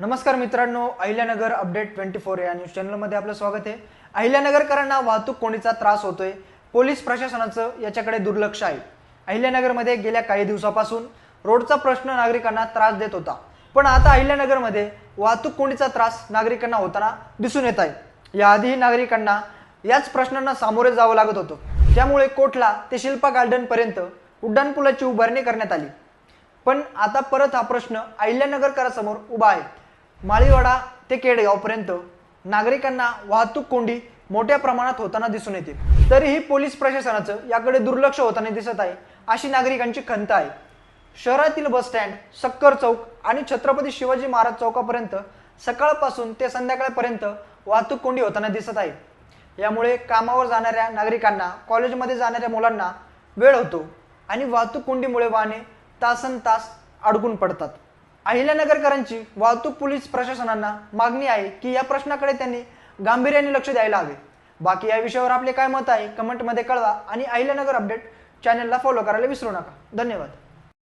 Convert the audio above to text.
नमस्कार मित्रांनो Ahilyanagar update twenty four या न्यूज चॅनलमध्ये आपलं स्वागत आहे. अहिल्यानगरकरांना वाहतूक कोणीचा त्रास होतोय पोलीस प्रशासनाचं याच्याकडे दुर्लक्ष आहे. अहिल्यानगरमध्ये गेल्या काही दिवसापासून रोडचा प्रश्न नागरिकांना त्रास देत होता. पण आता अहिल्यानगरमध्ये वाहतूक कोणीचा त्रास नागरिकांना होताना दिसून येत आहे. याआधीही नागरिकांना याच प्रश्नांना सामोरे जावं लागत होतं. त्यामुळे कोटला ते शिल्पा गार्डनपर्यंत उड्डाणपुलाची उभारणी करण्यात आली. पण आता परत हा प्रश्न अहिल्यानगरकरासमोर उभा आहे. माळीवाडा ते केडगावपर्यंत नागरिकांना वाहतूक कोंडी मोठ्या प्रमाणात होताना दिसून येते. तरीही पोलीस प्रशासनाचं याकडे दुर्लक्ष होताना दिसत आहे अशी नागरिकांची खंत आहे. शहरातील बस स्टँड सक्कर चौक आणि छत्रपती शिवाजी महाराज चौकापर्यंत सकाळपासून ते संध्याकाळपर्यंत वाहतूक कोंडी होताना दिसत आहे. यामुळे कामावर जाणाऱ्या नागरिकांना कॉलेजमध्ये जाणाऱ्या मुलांना वेळ होतो आणि वाहतूक कोंडीमुळे वाहने तासन तास अडकून पडतात. अहिल्यानगरकरांची वाहतूक पोलीस प्रशासनांना मागणी आहे की या प्रश्नाकडे त्यांनी गांभीर्याने लक्ष द्यायला हवे. बाकी या विषयावर आपले काय मत आहे कमेंटमध्ये कळवा आणि अहिल्यानगर अपडेट चॅनलला फॉलो करायला विसरू नका. धन्यवाद.